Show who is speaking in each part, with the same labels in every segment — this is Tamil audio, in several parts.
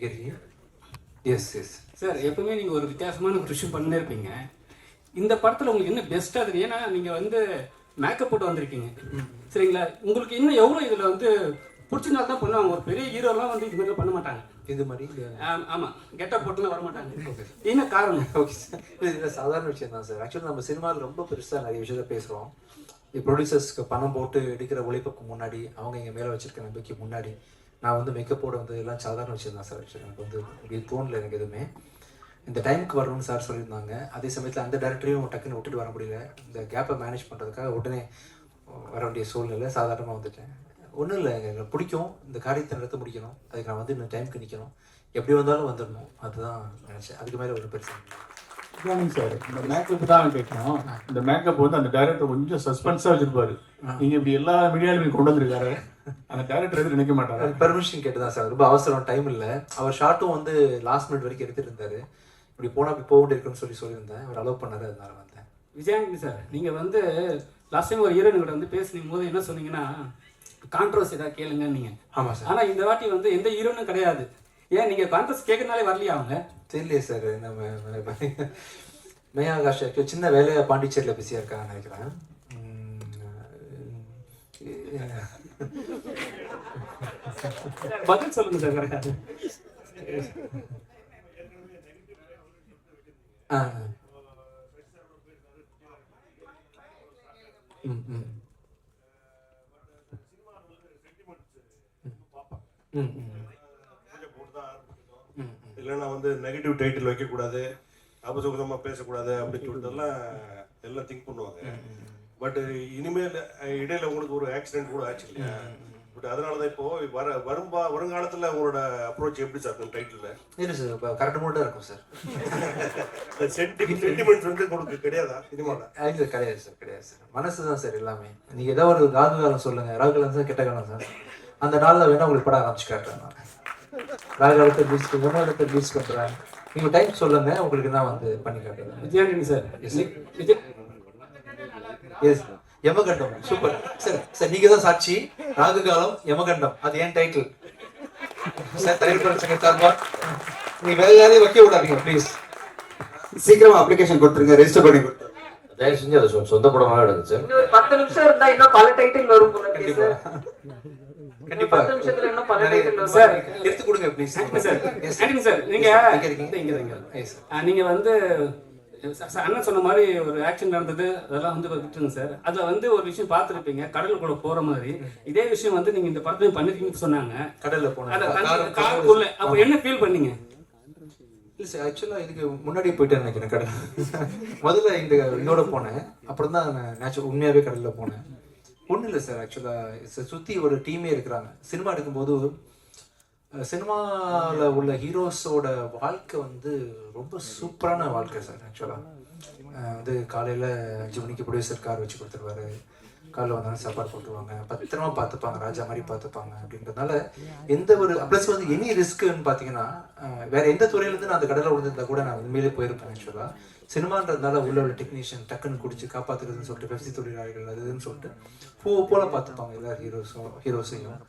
Speaker 1: எஸ் எஸ்
Speaker 2: சார் எப்பவுமே நீங்கள் ஒரு வித்தியாசமான ஒரு விஷயம் பண்ணே இருப்பீங்க. இந்த படத்தில் உங்களுக்கு என்ன பெஸ்ட்டாக இருக்குது ஏன்னா நீங்கள் வந்து மேக்கப் போட்டு வந்திருக்கீங்க. சரிங்களா? உங்களுக்கு இன்னும் எவ்வளோ இதில் வந்து பிடிச்சனால தான் பண்ணுவாங்க. ஒரு பெரிய ஹீரோலாம் வந்து இது மாதிரிலாம் பண்ண மாட்டாங்க.
Speaker 1: இது மாதிரி?
Speaker 2: ஆம், ஆமா. கெட்டப் போட்டுலாம் வர மாட்டாங்க. என்ன காரணம்?
Speaker 1: ஓகே சார் இது இது சாதாரண விஷயம் தான் சார் ஆக்சுவலி நம்ம சினிமாவில் ரொம்ப பெருசாக நிறைய விஷயத்த பேசுகிறோம் ப்ரொடியூசர்ஸ்க்கு பணம் போட்டு எடுக்கிற உழைப்புக்கு முன்னாடி அவங்க எங்கள் மேலே வச்சிருக்க நம்பிக்கை முன்னாடி நான் வந்து மேக்கப்போட வந்து எல்லாம் சாதாரண விஷயம் தான் சார். எனக்கு வந்து இப்படி தோணல எனக்கு எதுவுமே. இந்த டைமுக்கு வரணும்னு சார் சொல்லியிருந்தாங்க. அதே சமயத்தில் அந்த டேரக்டரையும் டக்குன்னு விட்டுட்டு வர முடியல. இந்த கேப்பை மேனேஜ் பண்ணுறதுக்காக உடனே வர வேண்டிய சூழ்நிலை சாதாரணமாக வந்துட்டேன். ஒன்றும் இல்லை எனக்கு பிடிக்கும். இந்த காரியத்தை நடத்த முடிக்கணும். அதுக்கு நான் வந்து இந்த டைமுக்கு நிற்கணும் எப்படி வந்தாலும் வந்துடணும். அதுதான் நினச்சேன். அதுக்கு மேலே ஒரு பெருசு
Speaker 3: சார் இந்த மேக்கப் தான் கேட்கணும். இந்த மேக்கப் வந்து அந்த டைரக்டர் கொஞ்சம் சஸ்பென்ஸா வச்சிருப்பாரு. நீங்க இப்படி எல்லா மீடியாலுமே கொண்டு வந்திருக்காரு. அந்த டைரக்டர் எதுவும் நினைக்க மாட்டாரு?
Speaker 1: பெர்மிஷன் கேட்டு தான் சார். ரொம்ப அவசரம் டைம் இல்லை. அவர் ஷார்ட்டும் வந்து லாஸ்ட் மினிட் வரைக்கும் எடுத்துட்டு இருந்தாரு. இப்படி போனால் இப்படி போக வேண்டியிருக்குன்னு சொல்லி சொல்லியிருந்தேன். அவர் அலோவ் பண்ணாரு அதனால வந்தேன்.
Speaker 2: விஜயானந்தி சார் நீங்கள் வந்து லாஸ்ட் டைம் ஒரு ஹீரோயின் கூட வந்து பேசுனீங்க போது என்ன சொன்னீங்கன்னா கான்ட்ரவர்சி ஏதாவது கேளுங்க நீங்கள்
Speaker 1: ஆமாம் சார்.
Speaker 2: ஆனால் இந்த வாட்டி வந்து எந்த ஹீரோனும் கிடையாது. ஏன் நீங்கள் கான்ட்ரவர்சி கேட்கறதுனாலே வரலையா அவங்க?
Speaker 1: தெரியலையே சார் நம்ம மே ஆகாஷ் சின்ன வேலையை பாண்டிச்சேரியில் பிஸியாக இருக்காங்கன்னு நினைக்கிறேன்.
Speaker 2: பதில் சொல்லுங்க சார் கரெக்டாக
Speaker 1: ஆ. ம் ம்.
Speaker 4: இல்லைன்னா வந்து நெகட்டிவ் டைட்டில் வைக்கக்கூடாது அபசகுதமாக பேசக்கூடாது அப்படின்னு சொல்லிட்டு எல்லாம் எல்லாம் திங்க் பண்ணுவாங்க பட் இனிமேல் இடையில உங்களுக்கு ஒரு ஆக்சிடென்ட் கூட ஆச்சு இல்லையா? பட் அதனால தான் இப்போ வர வரும்பா வருங்காலத்தில் உங்களோட அப்ரோச் எப்படி சார் இருக்கும் டைட்டில்
Speaker 1: இல்லை சார் இப்போ கரெக்ட் மூட்டாக இருக்கும் சார்
Speaker 4: சென்டி சென்டிமெண்ட்ஸ் வந்து உங்களுக்கு கிடையாதா சினிமாவில்
Speaker 1: இல்லை கிடையாது சார் கிடையாது சார் மனசு தான் சார் எல்லாமே. நீங்கள் ஏதோ ஒரு ராகு காலம் சொல்லுங்கள் ராகு காலம் சார் கெட்ட காலம் சார் அந்த நாளில் வேணா உங்களுக்கு படம் ஆரம்பிச்சு காட்டுறேன் நான் ராகு காலத்தை பீச் காலத்தை பீச் பண்ணுறேன் நீங்கள் டைம் சொல்லுங்க உங்களுக்கு நான் வந்து பண்ணி காட்டுறேன்.
Speaker 2: Vijayanandhi sir Vijay
Speaker 1: S Yamakandam super sir sir நீங்க தான் சாட்சி. ராகு காலம் யமகண்டம் அது ஏன் டைட்டில் சார் தலைவர் சங்க சார்பா நீ வேற யாரையும் வைக்க விடாதீங்க ப்ளீஸ்
Speaker 5: சீக்கிரமா அப்ளிகேஷன் கொடுத்துருங்க ரெஜிஸ்டர் பண்ணி கொடுத்துருங்க.
Speaker 6: தயவு செஞ்சு அதை சொந்த படமாக எடுங்க சார்
Speaker 7: ஒரு பத்து நிமிஷம் இருந்தா இன்னும் பல டைட்டில் வரும்
Speaker 1: கண்டிப்பா.
Speaker 7: சார்
Speaker 1: கண்டிப்பா.
Speaker 7: பத்து நிமிஷத்துல இன்னும் பல டைட்டில் வரும்.
Speaker 2: சார்
Speaker 1: எடுத்து கொடுங்க ப்ளீஸ்
Speaker 2: சார் நீங்க நீங்க வந்து ச- ச- அண்ணன் சொன்ன மாதிரி ஒரு ஆக்ஷன் நடந்தது அதெல்லாம் வந்து விட்டுருங்க சார். அதுல வந்து ஒரு விஷயம் பார்த்துருப்பீங்க கடலுக்குள்ள போற மாதிரி. இதே விஷயம் வந்து நீங்க இந்த படத்தையும் பண்ணிருக்கீங்கன்னு சொன்னாங்க.
Speaker 1: கடல்ல கார்
Speaker 2: காருக்குள்ள. அப்ப என்ன ஃபீல் பண்ணீங்க?
Speaker 1: இல்லை சார் ஆக்சுவலாக இதுக்கு முன்னாடியே போயிட்டேன் நினைக்கிறேன் கடல். முதல்ல இந்த இதோட போனேன் அப்புறம் தான் நான் நேச்சுரல் உண்மையாகவே கடலில் போனேன். ஒன்றும் இல்லை சார் ஆக்சுவலாக சுற்றி ஒரு டீமே இருக்கிறாங்க. சினிமா எடுக்கும்போது சினிமாவில் உள்ள ஹீரோஸோட வாழ்க்கை வந்து ரொம்ப சூப்பரான வாழ்க்கை சார் ஆக்சுவலாக வந்து காலையில் அஞ்சு மணிக்கு ப்ரொடியூசர் கார் வச்சு கொடுத்துருவாரு. காலைல வந்தாலும் சாப்பாடு போட்டுருவாங்க. பத்திரமா பார்த்துப்பாங்க ராஜா மாதிரி பார்த்துப்பாங்க அப்படின்றதுனால எந்த ஒரு ப்ளஸ் வந்து எனி ரிஸ்க்குன்னு பார்த்தீங்கன்னா வேற எந்த துறையிலேருந்து நான் அந்த கடலில் விழுந்திருந்தா கூட நான் உண்மையிலே போயிருப்பேன் ஆக்சுவலாக சினிமான்றதுனால உள்ள உள்ள டெக்னீஷியன் டக்குன்னு குடிச்சு காப்பாத்துறதுன்னு சொல்லிட்டு பெப்சி தொழிலாளிகள் அது இதுன்னு சொல்லிட்டு பூ போல பார்த்துப்பாங்க எல்லா ஹீரோஸும் ஹீரோஸையும்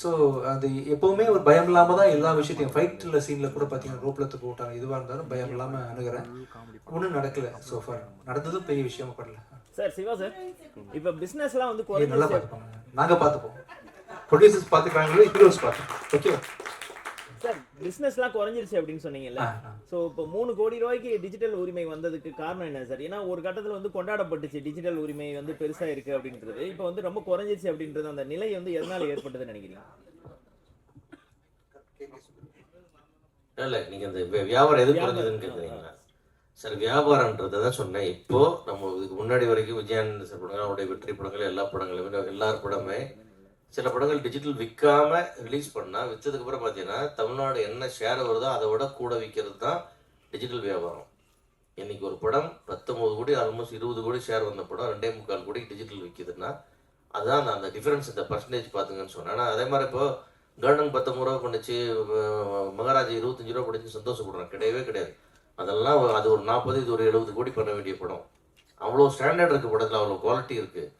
Speaker 1: ஸோ அது எப்பவுமே ஒரு பயம் இல்லாம தான் எல்லா விஷயத்தையும் ஃபைட்டில் சீனில் கூட பார்த்தீங்கன்னா ரோப்ல தூக்க விட்டாங்க. எதுவாக இருந்தாலும் பயம் இல்லாமல் அணுகிறேன். ஒன்றும் நடக்கல சோஃபார் நடந்ததும் பெரிய விஷயமா படல.
Speaker 8: சார் சிவா சார் இப்ப பிசினஸ்லாம் வந்து
Speaker 1: நல்லா பார்த்துப்பாங்க. நாங்கள் பார்த்துப்போம். ப்ரொடியூசர்ஸ் பார்த்துக்கிறாங்களோ ஹீரோஸ் பார்த்துப்போம். ஓகே
Speaker 8: பிசினஸ்லாம் குறைஞ்சிருச்சு அப்படின்னு சொன்னீங்கல்ல? ஸோ இப்போ மூணு கோடி ரூபாய்க்கு டிஜிட்டல் உரிமை வந்ததுக்கு காரணம் என்ன சார் ஏன்னா ஒரு கட்டத்தில் வந்து கொண்டாடப்பட்டுச்சு டிஜிட்டல் உரிமை வந்து பெருசா இருக்கு அப்படின்றது. இப்போ வந்து ரொம்ப குறைஞ்சிருச்சு அப்படின்றது அந்த நிலை வந்து எதனால ஏற்பட்டதுன்னு நினைக்கிறீங்க?
Speaker 6: இல்லை நீங்கள் இந்த வி- வியாபாரம் எது குறைஞ்சதுன்னு கேட்குறீங்களா சார் வியாபாரன்றதை தான் சொன்னேன். இப்போ நம்ம இதுக்கு முன்னாடி வரைக்கும் விஜயானந்த சார் படங்கள் அவருடைய வெற்றி படங்கள் எல்லா படங்களுமே எல்லார் படமே சில படங்கள் டிஜிட்டல் விற்காம ரிலீஸ் பண்ணால் விற்றதுக்கு அப்புறம் பார்த்தீங்கன்னா தமிழ்நாடு என்ன ஷேர் வருதோ அதை விட கூட விற்கிறது தான் டிஜிட்டல் வியாபாரம். இன்னைக்கு ஒரு படம் பத்தொம்பது கோடி ஆல்மோஸ்ட் இருபது கோடி ஷேர் வந்த படம் ரெண்டே முக்கால் கோடி டிஜிட்டல் விற்கிதுன்னா அதுதான் அந்த- அந்த டிஃபரன்ஸ் இந்த பர்சன்டேஜ் பார்த்துங்கன்னு சொன்னேன். ஆனால் அதே மாதிரி இப்போ கார்டன் பத்தொம்பது ரூபா பண்ணுச்சு மகாராஜா இருபத்தஞ்சு ரூபா படிச்சு சந்தோஷப்படுறேன். கிடையவே கிடையாது. அதெல்லாம் அது ஒரு நாற்பது இது ஒரு எழுபது கோடி பண்ண வேண்டிய படம். அவ்வளோ ஸ்டாண்டர்ட் இருக்குது படத்தில் அவ்வளோ குவாலிட்டி இருக்குது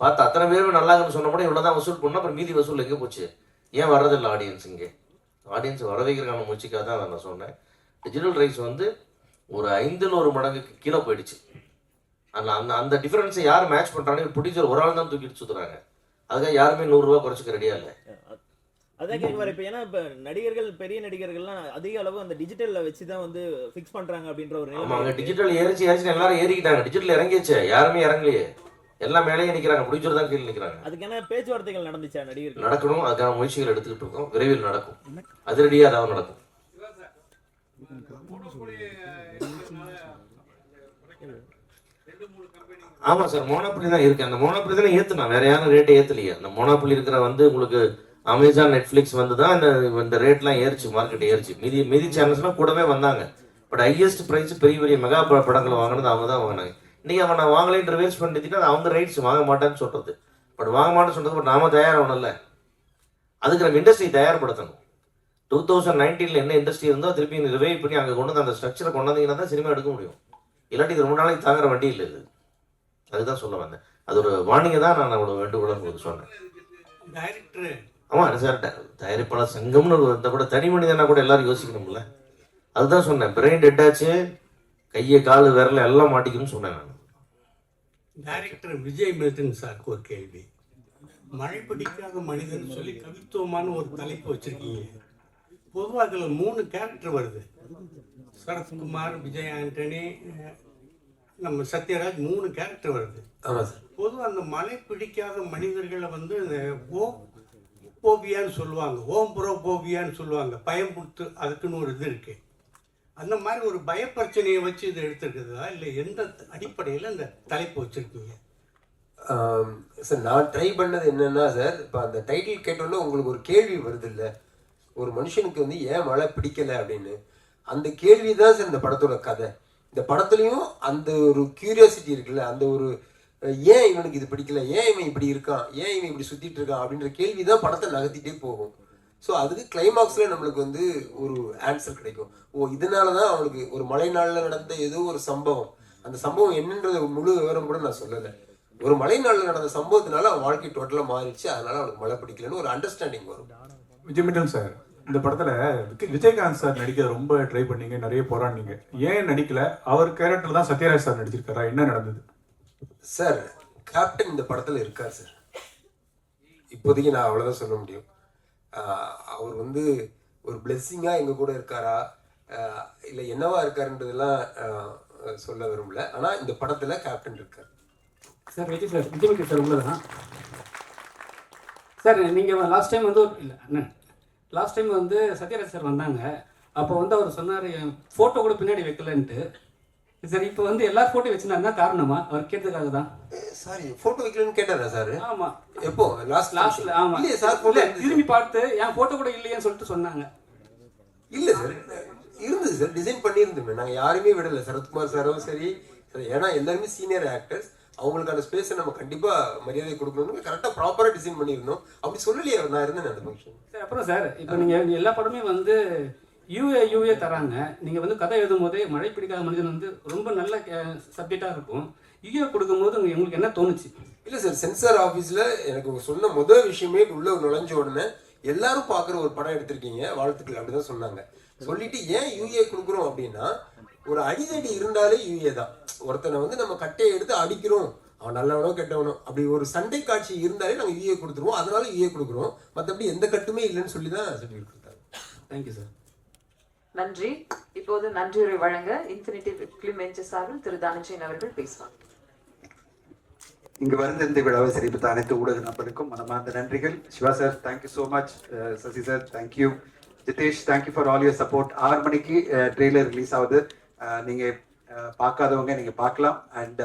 Speaker 6: பார்த்து அத்தனை பேருமே நல்லாங்கன்னு சொன்ன படம் இவ்வளோ தான் வசூல் பண்ணோம். அப்புறம் மீதி வசூல் எங்கே போச்சு. ஏன் வர்றதில்லை ஆடியன்ஸ் இங்கே? ஆடியன்ஸ் வர வைக்கிறதுக்கான முயற்சிக்காக தான் அதை நான் சொன்னேன். டிஜிட்டல் ரைட்ஸ் வந்து ஒரு ஐந்தில் ஒரு மடங்குக்கு கீழே போயிடுச்சு. அந்த அந்த அந்த டிஃபரன்ஸை யார் மேட்ச் பண்ணுறாங்க ப்ரொடியூசர் ஒரு ஆள் தான் தூக்கிட்டு சுற்றுறாங்க அதுக்காக யாருமே நூறுரூவா குறைச்சிக்க ரெடியாக இல்லை.
Speaker 8: அதான் கேட்க வர இப்போ ஏன்னா இப்போ நடிகர்கள் பெரிய நடிகர்கள்லாம் அதிக அளவு அந்த டிஜிட்டல்ல வச்சு தான் வந்து ஃபிக்ஸ் பண்றாங்க அப்படின்ற ஒரு
Speaker 6: ஆமாம் டிஜிட்டல் ஏறிச்சு ஏறிச்சு எல்லாரும் ஏறிக்கிட்டாங்க. டிஜிட்டல் இறங்கிச்சு யாருமே இறங்கலையே. எல்லாம் மேலேயே நிற்கிறாங்க ப்ரொடியூசர் தான் கீழே நிற்கிறாங்க
Speaker 8: அதுக்கான பேச்சுவார்த்தைகள் நடந்துச்சா நடிகர்கள்?
Speaker 6: நடக்கணும் அதுக்கான முயற்சிகள் எடுத்துக்கிட்டு இருக்கோம். விரைவில் நடக்கும். அதிரடியாக அதாவது நடக்கும். ஆமாம் சார் மோனோப்புலி தான் இருக்கு. அந்த மோனோப்புலி தானே ஏற்றுனா வேற யாரும் ரேட்டை ஏற்றலையே அந்த மோனோப்புலி இருக்கிற வந்து உங்களுக்கு அமேசான் நெட்ஃப்ளிக்ஸ் வந்து தான் இந்த இந்த ரேட்லாம் ஏறிச்சு மார்க்கெட் ஏறிச்சு. மீதி மீதி சேனல்ஸ்லாம் கூடவே வந்தாங்க. பட் ஹையஸ்ட் ப்ரைஸ் பெரிய பெரிய மெகா படங்களை வாங்கினது அவங்க தான் வாங்கினாங்க. இன்னைக்கு அவன் நான் வாங்கலைன்னு ரிவேஸ் பண்ணிட்டீங்கன்னா அது அவங்க ரைட்ஸ் வாங்க மாட்டேன்னு சொல்றது. பட் வாங்க மாட்டேன்னு சொல்றது பட் நாம தயாராகணும்ல. அதுக்கு நம்ம இண்டஸ்ட்ரி தயார்படுத்தணும். டூ தௌசண்ட் நைன்டீனில் என்ன இண்டஸ்ட்ரி இருந்தோ திருப்பி ரிவைவ் பண்ணி அங்கே கொண்டு வந்து அந்த ஸ்ட்ரக்சரை கொண்டு வந்தீங்கன்னா தான் சினிமா எடுக்க முடியும். இல்லாட்டி இது ரொம்ப நாளைக்கு தாங்குற வண்டி இல்லை இது. அதுதான் சொல்ல வந்தேன். அது ஒரு வார்னிங்கை தான் நான் அவ்வளோ வேண்டுகோளாக உங்களுக்கு சொன்னேன்.
Speaker 9: டைரக்டர்
Speaker 6: ஆமாம் சார் தயாரிப்பாளர் சங்கம்னு ஒரு இந்த கூட தனி மனிதனா கூட எல்லாரும் யோசிக்கணும்ல. அதுதான் சொன்னேன். பிரெயின் டெட்டாச்சு கையை காலு விரல எல்லாம் மாட்டிக்கும்னு சொன்னேன் நான்.
Speaker 9: டைரக்டர் விஜய் மில்டன் சாருக்கு ஒரு கேள்வி. மழை பிடிக்காத மனிதன் சொல்லி கவித்துவமான ஒரு தலைப்பு வச்சிருக்கீங்க. பொதுவாக அதில் மூணு கேரக்டர் வருது. சரத்குமார் விஜய் ஆண்டனி நம்ம சத்யராஜ் மூணு கேரக்டர் வருது. பொதுவாக அந்த மழை பிடிக்காத மனிதர்களை வந்து ஓ போபியான்னு சொல்லுவாங்க. ஓம் புரோ போபியான்னு சொல்லுவாங்க. பயம் கொடுத்து அதுக்குன்னு ஒரு இது இருக்கு. அந்த மாதிரி ஒரு பயப்பிரச்சனையை வச்சு இது எடுத்துருக்குதா இல்லை எந்த அடிப்படையில் அந்த தலைப்பு வச்சுருக்கீங்க?
Speaker 10: சார் நான் ட்ரை பண்ணது என்னென்னா சார் இப்போ அந்த டைட்டில் கேட்டோன்னே உங்களுக்கு ஒரு கேள்வி வருது இல்லை ஒரு மனுஷனுக்கு வந்து ஏன் மழை பிடிக்கல அப்படின்னு? அந்த கேள்வி தான் சார் இந்த படத்தோட கதை. இந்த படத்துலையும் அந்த ஒரு கியூரியாசிட்டி இருக்குல்ல அந்த ஒரு ஏன் இவனுக்கு இது பிடிக்கல? ஏன் இவன் இப்படி இருக்கான்? ஏன் இவன் இப்படி சுற்றிட்டு இருக்கான்? அப்படின்ற கேள்வி தான் படத்தை நகர்த்திட்டே போகும். ஸோ அதுக்கு கிளைமாக்ஸில் நம்மளுக்கு வந்து ஒரு ஆன்சர் கிடைக்கும். ஓ இதனால தான் அவனுக்கு ஒரு மழை நாளில் நடந்த ஏதோ ஒரு சம்பவம். அந்த சம்பவம் என்னன்றது முழு விவரம் கூட நான் சொல்லலை. ஒரு மழை நாளில் நடந்த சம்பவத்தினால அவன் வாழ்க்கை டோட்டலாக மாறிடுச்சு. அதனால அவனுக்கு மழை பிடிக்கலன்னு ஒரு அண்டர்ஸ்டாண்டிங் வரும்.
Speaker 3: விஜயமிட்டன் சார் இந்த படத்துல விஜய்- விஜயகாந்த் சார் நடிக்க ரொம்ப ட்ரை பண்ணீங்க நிறைய போராடினீங்க. ஏன் நடிக்கல? அவர் கேரக்டர் தான் சத்யராஜ் சார் நடிச்சிருக்காரா? என்ன நடந்தது?
Speaker 10: சார் கேப்டன் இந்த படத்தில் இருக்கார் சார் இப்போதைக்கு நான் அவ்வளோதான் சொல்ல முடியும். அவர் வந்து ஒரு பிளெஸ்ஸிங்காக எங்கள் கூட இருக்காரா? இல்லை என்னவா இருக்காருன்றதெல்லாம் சொல்ல விரும்பல. ஆனால் இந்த படத்தில் கேப்டன் இருக்கார்.
Speaker 2: Sir Vijay sir Vijay sir உள்ளதான் சார் நீங்கள் லாஸ்ட் டைம் வந்து இல்லை அண்ணன் லாஸ்ட் டைம் வந்து சத்யராஜ் சார் வந்தாங்க. அப்போ வந்து அவர் சொன்னார் ஃபோட்டோ கூட பின்னாடி வைக்கலன்ட்டு. சார் இப்போ வந்து எல்லா ஃபோட்டோ வச்சுருந்தா காரணமா? அவர் கேட்டதுக்காக தான்
Speaker 10: சாரி ஃபோட்டோ வைக்கலன்னு கேட்டாரா சார்
Speaker 2: ஆமாம்
Speaker 10: எப்போ? லாஸ்ட்
Speaker 2: லாஸ்ட்ல ஆமாம்
Speaker 10: இல்லையே சார்
Speaker 2: இல்லை திரும்பி பார்த்து என் ஃபோட்டோ கூட இல்லையேன்னு சொல்லிட்டு சொன்னாங்க.
Speaker 10: இல்ல சார் இருந்தது சார் டிசைன் பண்ணியிருந்தோமே. நாங்க யாருமே விடல. சரத்குமார் சாரும் சரி ஏன்னா எல்லாருமே சீனியர் ஆக்டர்ஸ் அவங்களுக்கான ஸ்பேஸை நம்ம கண்டிப்பா மரியாதை கொடுக்கணும்னு கரெக்டா ப்ராப்பரா டிசைன் பண்ணியிருந்தோம். அப்படி சொல்லலையே நான் இருந்தேன் அந்த ஃபங்க்ஷன்
Speaker 2: சார் அப்புறம் சார் இப்போ நீங்கள் எல்லா படமே வந்து யூஏ யூஏ தராங்க. நீங்கள் வந்து கதை எழுதும் போதே மழை பிடிக்காத மனிதன் வந்து ரொம்ப நல்ல சப்ஜெக்டாக இருக்கும். யூஏ கொடுக்கும்போது உங்க- உங்களுக்கு என்ன தோணுச்சு?
Speaker 10: இல்ல சார் சென்சார் ஆபீஸ்ல எனக்கு சொன்ன முதல் விஷயமே உள்ள நுழைஞ்ச உடனே எல்லாரும் பாக்குற ஒரு படம் எடுத்திருக்கீங்க. வாழ்த்துக்கள் அப்படிதான் சொன்னாங்க. சொல்லிட்டு ஏன் யூஏ கொடுக்குறோம் அப்படின்னா ஒரு அடிதடி இருந்தாலே யூஏ தான். ஒருத்தனை வந்து நம்ம கட்டையை எடுத்து அடிக்கிறோம். அவன் நல்லவனோ கெட்டவனோ அப்படி ஒரு சண்டை காட்சி இருந்தாலே நாங்கள் யூஏ கொடுத்துருவோம். அதனால யூஏ கொடுக்குறோம். மற்றபடி எந்த கட்டுமே இல்லைன்னு சொல்லி தான் சர்டிஃபிகேட் கொடுத்தாங்க
Speaker 2: தேங்க்யூ சார்
Speaker 7: நன்றி. இப்போது நன்றியுரை வழங்க இன்ஃபினிட்டி ஃபிலிம் சார்பில் திரு தனஞ்சயன் அவர்கள் பேசுவார்.
Speaker 5: இங்கு வந்து இந்த விழாவை சிறப்பித்த அனைத்து ஊடக நபருக்கும் மனமார்ந்த நன்றிகள். Siva sir thank you so much Sasi sir thank you Jitesh thank you for all your support ஆறு மணிக்கு ட்ரெய்லர் ரிலீஸ் ஆகுது. நீங்க பார்க்காதவங்க நீங்க பார்க்கலாம். அண்ட்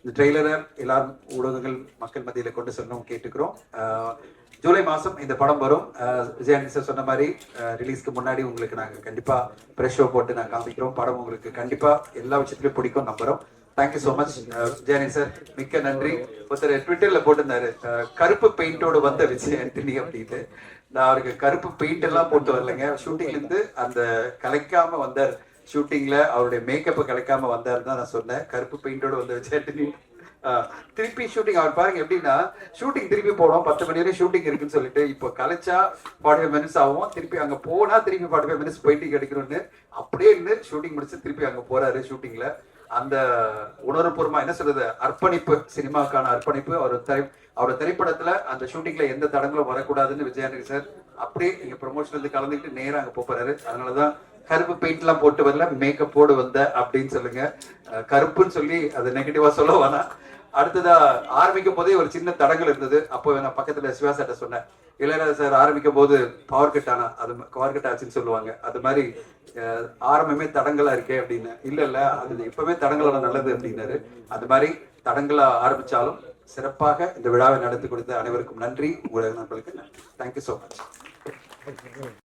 Speaker 5: இந்த ட்ரெய்லரை எல்லாரும் ஊடகங்கள் மக்கள் மத்தியில் கொண்டு செல்லணும் கேட்டுக்கிறோம். ஜூலை மாதம் இந்த படம் வரும். விஜயானி சார் சொன்ன மாதிரி ரிலீஸ்க்கு முன்னாடி உங்களுக்கு நாங்க கண்டிப்பா ப்ரெஷ் ஷோ போட்டு நாங்கள் காமிக்கிறோம். படம் உங்களுக்கு கண்டிப்பா எல்லா விஷயத்துலையும் பிடிக்கும் நம்புறோம். Thank you so much Vijayani sir மிக்க நன்றி. ஒருத்தர் ட்விட்டர்ல போட்டிருந்தாரு. கருப்பு பெயிண்டோட வந்த விஜய் ஆண்டனி அப்படின்னு நான் அவருக்கு கருப்பு பெயிண்ட் எல்லாம் போட்டு வரலைங்க. ஷூட்டிங்ல இருந்து அந்த கலைக்காம வந்தார். ஷூட்டிங்ல அவருடைய மேக்கப்பை கலைக்காம வந்தார் தான் நான் சொன்னேன். கருப்பு பெயிண்டோட வந்த விஜய் ஆண்டனி. திருப்பி ஷூட்டிங் அவர் பாருங்க எப்படின்னா ஷூட்டிங் திருப்பி போனோம். பத்து மணி வரை ஷூட்டிங் இருக்குன்னு சொல்லிட்டு இப்போ கலைச்சா ஃபார்ட்டி ஃபைவ் மினிட்ஸ் ஆகும். திருப்பி அங்க போனா திருப்பி ஃபார்ட்டி ஃபைவ் மினிட்ஸ் போயிட்டு கிடைக்கணும்னு அப்படியே இருந்து ஷூட்டிங் முடிச்சு திருப்பி அங்க போறாரு ஷூட்டிங்ல அந்த உணர்வுபூர்வமா என்ன சொல்றது? அர்ப்பணிப்பு சினிமாவுக்கான அர்ப்பணிப்பு. அவர் திரை அவரோட திரைப்படத்துல அந்த ஷூட்டிங்ல எந்த தடங்களும் வரக்கூடாதுன்னு விஜயானகி சார் அப்படியே இங்க ப்ரொமோஷன்ல கலந்துக்கிட்டு நேரா அங்க போறாரு. அதனாலதான் கருப்பு பெயிண்ட் எல்லாம் போட்டு வரல மேக்கப் போடு வந்த அப்படின்னு சொல்லுங்க. கருப்புன்னு சொல்லி அது நெகட்டிவா சொல்ல வேணாம். அடுத்ததா ஆரம்பிக்கும் போதே ஒரு சின்ன தடங்கள் இருந்தது. அப்போ நான் பக்கத்துல சிவாசாட்ட சொன்னேன். இளையராஜா சார் ஆரம்பிக்கும் போது பவர் கட் ஆனா அது பவர் கட் ஆச்சுன்னு சொல்லுவாங்க. அது மாதிரி ஆரம்பமே தடங்களா இருக்கே அப்படின்னு. இல்ல இல்ல அது எப்பவுமே தடங்களா நல்லது அப்படின்னாரு. அது மாதிரி தடங்களா ஆரம்பிச்சாலும் சிறப்பாக இந்த விழாவை நடத்தி கொடுத்த அனைவருக்கும் நன்றி. உங்களுக்கு நண்பர்களுக்கு நன்றி. Thank you so much